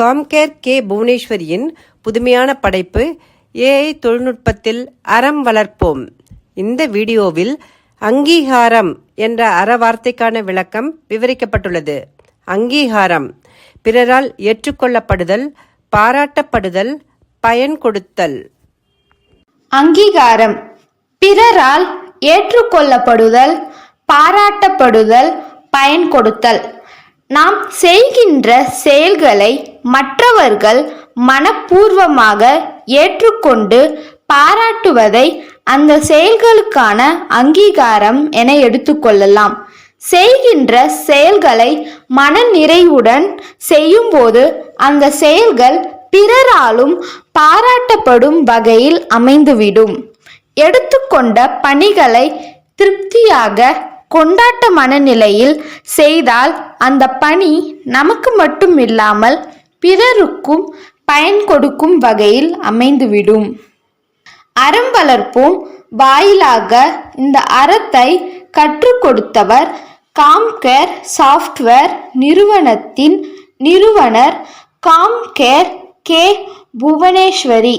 Compcare K புவனேஸ்வரியின் புதுமையான படைப்பு AI தொழில்நுட்பத்தில் அறம் வளர்ப்போம். இந்த வீடியோவில் அங்கீகாரம் என்ற அற வார்த்தைக்கான விளக்கம் விவரிக்கப்பட்டுள்ளது. அங்கீகாரம் பிறரால் ஏற்றுக்கொள்ளப்படுதல் பாராட்டப்படுதல் பயன் கொடுத்தல். அங்கீகாரம் பிறரால் ஏற்றுக்கொள்ளப்படுதல் பாராட்டப்படுதல் பயன் கொடுத்தல். நாம் செய்கின்ற செயல்களை மற்றவர்கள் மனப்பூர்வமாக ஏற்றுக்கொண்டு பாராட்டுவதை அந்த செயல்களுக்கான அங்கீகாரம் என எடுத்துக்கொள்ளலாம் செய்கின்ற செயல்களை மனநிறைவுடன் செய்யும்போது அந்த செயல்கள் பிறராலும் பாராட்டப்படும் வகையில் அமைந்துவிடும். எடுத்துக்கொண்ட பணிகளை திருப்தியாக கொண்டாட்ட மனநிலையில் செய்தால் அந்த பணி நமக்கு மட்டும் இல்லாமல் பிறருக்கும் பயன் கொடுக்கும் வகையில் அமைந்துவிடும். அறம் வளர்ப்போம். வாயிலாக இந்த அறத்தை கற்றுக் கொடுத்தவர் காம்கேர் சாஃப்ட்வேர் நிறுவனத்தின் நிறுவனர் காம்கேர் கே புவனேஸ்வரி.